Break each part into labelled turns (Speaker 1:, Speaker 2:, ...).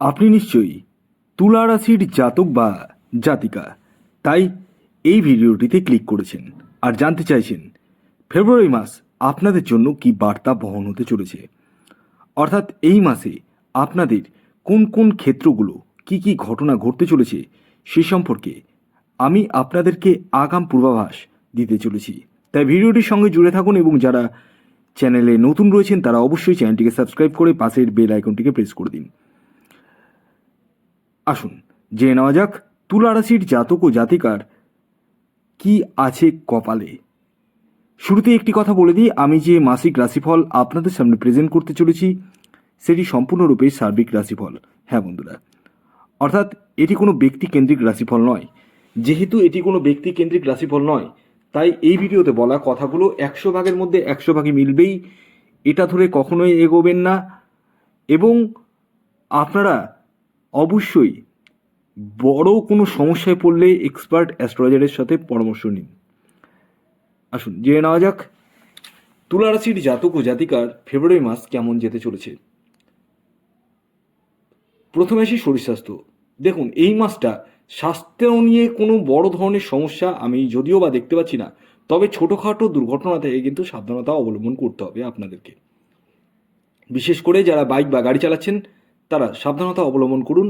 Speaker 1: আপনি নিশ্চয়ই তুলা রাশির জাতক বা জাতিকা, তাই এই ভিডিওটিতে ক্লিক করেছেন আর জানতে চাইছেন ফেব্রুয়ারি মাস আপনাদের জন্য কি বার্তা বহন হতে চলেছে। অর্থাৎ এই মাসে আপনাদের কোন কোন ক্ষেত্রগুলো কি কি ঘটনা ঘটতে চলেছে সে সম্পর্কে আমি আপনাদেরকে আগাম পূর্বাভাস দিতে চলেছি। তাই ভিডিওটির সঙ্গে জুড়ে থাকুন এবং যারা চ্যানেলে নতুন রয়েছেন তারা অবশ্যই চ্যানেলটিকে সাবস্ক্রাইব করে পাশের বেল আইকনটিকে প্রেস করে দিন। আসুন, জেনে নেওয়া যাক তুলা রাশির জাতক ও জাতিকার কি আছে কপালে। শুরুতে একটি কথা বলে দিই, আমি যে মাসিক রাশিফল আপনাদের সামনে প্রেজেন্ট করতে চলেছি, সেটি সম্পূর্ণরূপে সার্বিক রাশিফল। হ্যাঁ বন্ধুরা, অর্থাৎ এটি কোনো ব্যক্তি কেন্দ্রিক রাশিফল নয়। যেহেতু এটি কোনো ব্যক্তি কেন্দ্রিক রাশিফল নয়, তাই এই ভিডিওতে বলা কথাগুলো একশো ভাগের মধ্যে একশো ভাগে মিলবেই। এটা ধরে কখনোই এগোবেন না। এবং আপনারা অবশ্যই বড় কোনো সমস্যায় পড়লে এক্সপার্ট অ্যাস্ট্রোলজারের সাথে পরামর্শ নিন। আসুন, জেনে নেওয়া যাক তুলা রাশির জাতক ও জাতিকার ফেব্রুয়ারি মাস কেমন যেতে চলেছে। প্রথমে আসি শরীর স্বাস্থ্য। দেখুন, এই মাসটা স্বাস্থ্য নিয়ে কোনো বড় ধরনের সমস্যা আমি যদিও বা দেখতে পাচ্ছি না, তবে ছোটোখাটো দুর্ঘটনা থেকে কিন্তু সাবধানতা অবলম্বন করতে হবে আপনাদেরকে। বিশেষ করে যারা বাইক বা গাড়ি চালাচ্ছেন তারা সাবধানতা অবলম্বন করুন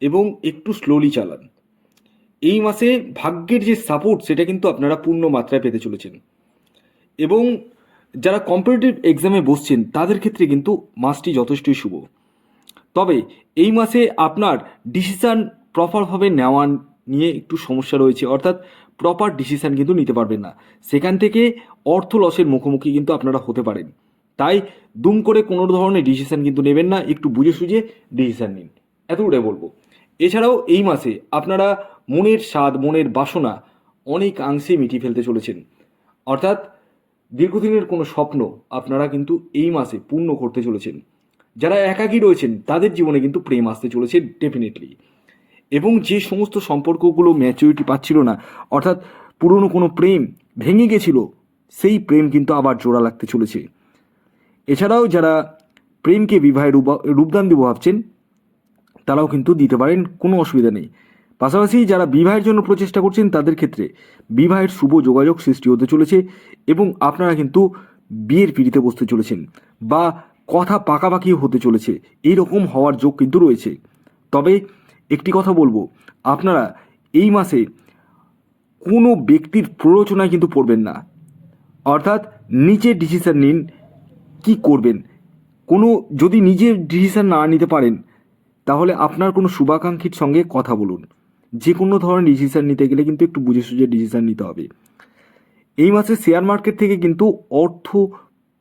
Speaker 1: এবং একটু স্লোলি চালান। এই মাসে ভাগ্যের যে সাপোর্ট সেটা কিন্তু আপনারা পূর্ণ মাত্রায় পেতে চলেছেন। এবং যারা কম্পিটিটিভ এক্সামে বসছেন, তাদের ক্ষেত্রে কিন্তু মাসটি যথেষ্টই শুভ। তবে এই মাসে আপনার ডিসিশান প্রপারভাবে নেওয়া নিয়ে একটু সমস্যা রয়েছে, অর্থাৎ প্রপার ডিসিশান কিন্তু নিতে পারবেন না। সেখান থেকে অর্থ লসের মুখোমুখি কিন্তু আপনারা হতে পারেন। তাই দুম করে কোনো ধরনের ডিসিশান কিন্তু নেবেন না, একটু বুঝে সুঝে ডিসিশান নিন। এতটাই বলব। এছাড়াও এই মাসে আপনারা মনের স্বাদ, মনের বাসনা অনেক অংশে মিটিয়ে ফেলতে চলেছেন। অর্থাৎ দীর্ঘদিনের কোনো স্বপ্ন আপনারা কিন্তু এই মাসে পূর্ণ করতে চলেছেন। যারা একাকী রয়েছেন, তাদের জীবনে কিন্তু প্রেম আসতে চলেছে ডেফিনেটলি এবং যে সমস্ত সম্পর্কগুলো ম্যাচুরিটি পাচ্ছিল না, অর্থাৎ পুরনো কোনো প্রেম ভেঙে গেছিল, সেই প্রেম কিন্তু আবার জোড়া লাগতে চলেছে। এছাড়াও যারা প্রেমকে বিবাহের রূপা- রূপদান দিব ভাবছেন, তারাও কিন্তু দিতে পারেন, কোনো অসুবিধা নেই। পাশাপাশি যারা বিবাহের জন্য প্রচেষ্টা করছেন, তাদের ক্ষেত্রে বিবাহের শুভ যোগাযোগ সৃষ্টি হতে চলেছে এবং আপনারা কিন্তু বিয়ের পিড়িতে বসতে চলেছেন বা কথা পাকাপাকি হতে চলেছে এই রকম হওয়ার যোগ কিন্তু রয়েছে। তবে একটি কথা বলব, আপনারা এই মাসে কোনো ব্যক্তির প্ররোচনায় কিন্তু পড়বেন না। অর্থাৎ নিজে ডিসিশন নিন কি করবেন? কোনো যদি নিজে ডিসিশান না নিতে পারেন, তাহলে আপনার কোনো শুভাকাঙ্ক্ষীর সঙ্গে কথা বলুন। যে কোনো ধরনের ডিসিশন নিতে গেলে কিন্তু একটু বুঝে সুঝে ডিসিশন নিতে হবে। এই মাসে শেয়ার মার্কেট থেকে কিন্তু অর্থ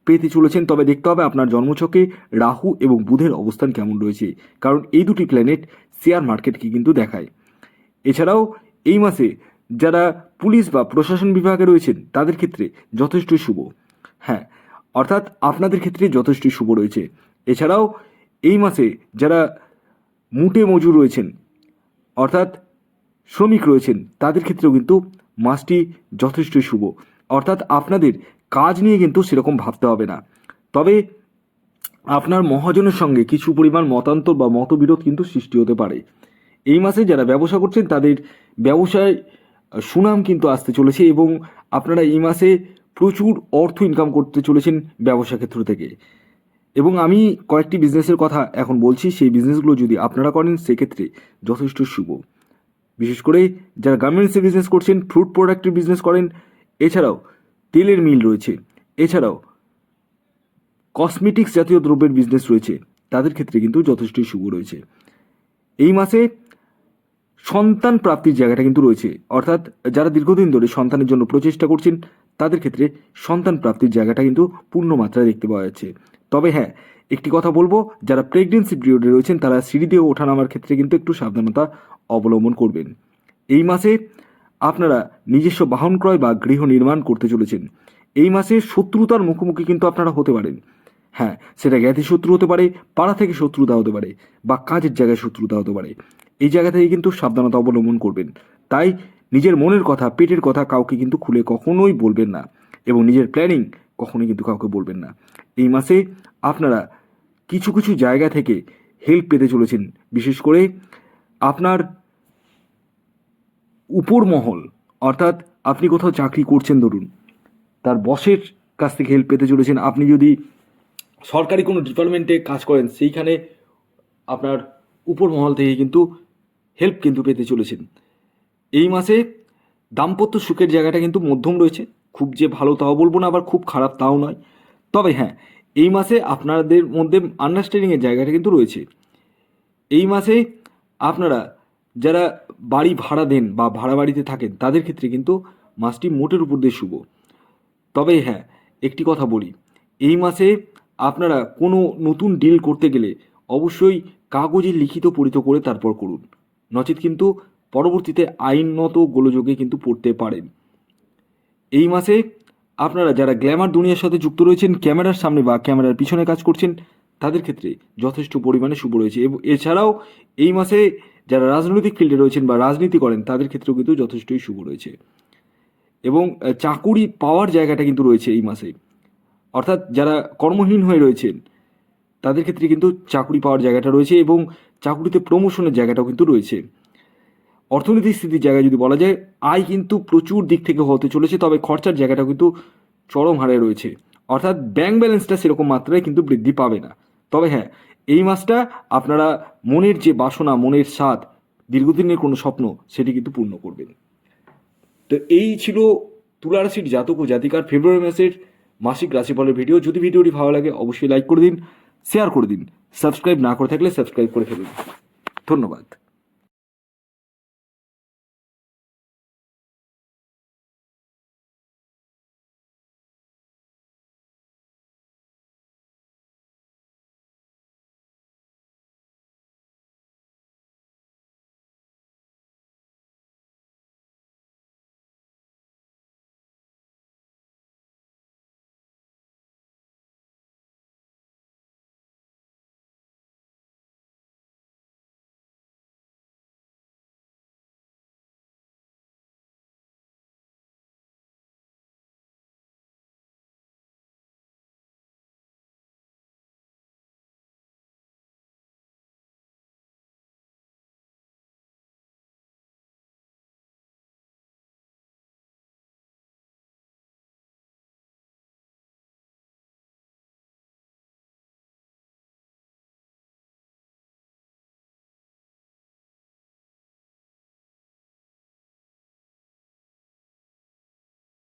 Speaker 1: পেতে চলেছেন, তবে দেখতে হবে আপনার জন্মছকে রাহু এবং বুধের অবস্থান কেমন রয়েছে। কারণ এই দুটি প্ল্যানেট শেয়ার মার্কেটকে কিন্তু দেখায়। এছাড়াও এই মাসে যারা পুলিশ বা প্রশাসন বিভাগে রয়েছেন, তাদের ক্ষেত্রে যথেষ্টই শুভ। হ্যাঁ অর্থাৎ আপনাদের ক্ষেত্রে যথেষ্ট শুভ রয়েছে। এছাড়াও এই মাসে যারা মুটে মজুর রয়েছেন, অর্থাৎ শ্রমিক রয়েছেন, তাদের ক্ষেত্রেও কিন্তু মাসটি যথেষ্টই শুভ। অর্থাৎ আপনাদের কাজ নিয়ে কিন্তু সেরকম ভাবতে হবে না। তবে আপনার মহাজনের সঙ্গে কিছু পরিমাণ মতান্তর বা মতবিরোধ কিন্তু সৃষ্টি হতে পারে। এই মাসে যারা ব্যবসা করছেন, তাদের ব্যবসায় সুনাম কিন্তু আসতে চলেছে এবং আপনারা এই মাসে প্রচুর অর্থ ইনকাম করতে চলেছেন ব্যবসা ক্ষেত্র থেকে। এবং আমি কয়েকটি বিজনেসের কথা এখন বলছি, সেই বিজনেসগুলো যদি আপনারা করেন, সেক্ষেত্রে যথেষ্ট শুভ। বিশেষ করে যারা গার্মেন্টসে বিজনেস করছেন ফ্রুট প্রোডাক্টের বিজনেস করেন, এছাড়াও তেলের মিল রয়েছে, এছাড়াও কসমেটিক্স জাতীয় দ্রব্যের বিজনেস রয়েছে, তাদের ক্ষেত্রে কিন্তু যথেষ্টই শুভ রয়েছে। এই মাসে সন্তান প্রাপ্তির জায়গাটা কিন্তু রয়েছে, অর্থাৎ যারা দীর্ঘদিন ধরে সন্তানের জন্য প্রচেষ্টা করছেন তাদের ক্ষেত্রে সন্তান প্রাপ্তির জায়গাটা কিন্তু পূর্ণ মাত্রায় দেখতে পাওয়া যাচ্ছে। তবে হ্যাঁ একটি কথা বলব, যারা প্রেগনেন্সি পিরিয়ডে রয়েছেন, তারা সিঁড়ি দিয়ে ওঠানামার ক্ষেত্রে কিন্তু একটু সাবধানতা অবলম্বন করবেন। এই মাসে আপনারা নিজস্ব বাহন ক্রয় বা গৃহ নির্মাণ করতে চলেছেন। এই মাসে শত্রুতার মুখোমুখি কিন্তু আপনারা হতে পারেন। হ্যাঁ সেটা জ্ঞাতি শত্রু হতে পারে, পাড়া থেকে শত্রুতা হতে পারে, বা কাজের জায়গায় শত্রুতা হতে পারে। এই জায়গা থেকে কিন্তু সাবধানতা অবলম্বন করবেন। তাই নিজের মনের কথা, পেটের কথা কাউকে কিন্তু খুলে কখনোই বলবেন না এবং নিজের প্ল্যানিং কখনোই কিন্তু কাউকে বলবেন না। এই মাসে আপনারা কিছু কিছু জায়গা থেকে হেল্প পেতে চলেছেন। বিশেষ করে আপনার উপর মহল অর্থাৎ আপনি কোথাও চাকরি করছেন ধরুন, তার বসের কাছ থেকে হেল্প পেতে চলেছেন। আপনি যদি সরকারি কোনো ডিপার্টমেন্টে কাজ করেন, সেইখানে আপনার উপর মহল থেকে কিন্তু হেল্প কিন্তু পেতে চলেছেন। এই মাসে দাম্পত্য সুখের জায়গাটা কিন্তু মধ্যম রয়েছে। খুব যে ভালো তাও বলব না, আবার খুব খারাপ তাও নয়। তবে হ্যাঁ এই মাসে আপনাদের মধ্যে আন্ডারস্ট্যান্ডিংয়ের জায়গাটা কিন্তু রয়েছে। এই মাসে আপনারা যারা বাড়ি ভাড়া দেন বা ভাড়া বাড়িতে থাকেন, তাদের ক্ষেত্রে কিন্তু মাসটি মোটের উপর দিয়ে শুভ। তবে হ্যাঁ একটি কথা বলি, এই মাসে আপনারা কোনো নতুন ডিল করতে গেলে অবশ্যই কাগজে লিখিত পরিত করে তারপর করুন। নচেত কিন্তু পরবর্তীতে আইনত গোলযোগে কিন্তু পড়তে পারেন। এই মাসে আপনারা যারা গ্ল্যামার দুনিয়ার সাথে যুক্ত রয়েছেন, ক্যামেরার সামনে বা ক্যামেরার পিছনে কাজ করছেন, তাদের ক্ষেত্রে যথেষ্ট পরিমাণে শুভ রয়েছে। এছাড়াও এই মাসে যারা রাজনৈতিক ফিল্ডে রয়েছেন বা রাজনীতি করেন, তাদের ক্ষেত্রেও কিন্তু যথেষ্টই শুভ রয়েছে। এবং চাকুরি পাওয়ার জায়গাটা কিন্তু রয়েছে এই মাসে। অর্থাৎ যারা কর্মহীন হয়ে রয়েছেন, তাদের ক্ষেত্রে কিন্তু চাকুরি পাওয়ার জায়গাটা রয়েছে এবং চাকুরিতে প্রমোশনের জায়গাটাও কিন্তু রয়েছে। অর্থনৈতিক স্থিতির জায়গায় যদি বলা যায়, আয় কিন্তু প্রচুর দিক থেকে হতে চলেছে, তবে খরচার জায়গাটা কিন্তু চরম হারে রয়েছে। অর্থাৎ ব্যাংক ব্যালেন্সটা সেরকম মাত্রায় কিন্তু বৃদ্ধি পাবে না। তবে হ্যাঁ এই মাসটা আপনারা মনের যে বাসনা, মনের স্বাদ, দীর্ঘদিনের কোনো স্বপ্ন, সেটি কিন্তু পূর্ণ করবেন। তো এই ছিল তুলা রাশির জাতক ও জাতিকার ফেব্রুয়ারি মাসের মাসিক রাশিফলের ভিডিও যদি ভিডিওটি ভালো লাগে, অবশ্যই লাইক করে দিন শেয়ার করে দিন। সাবস্ক্রাইব না করে থাকলে সাবস্ক্রাইব করে ফেলুন। ধন্যবাদ।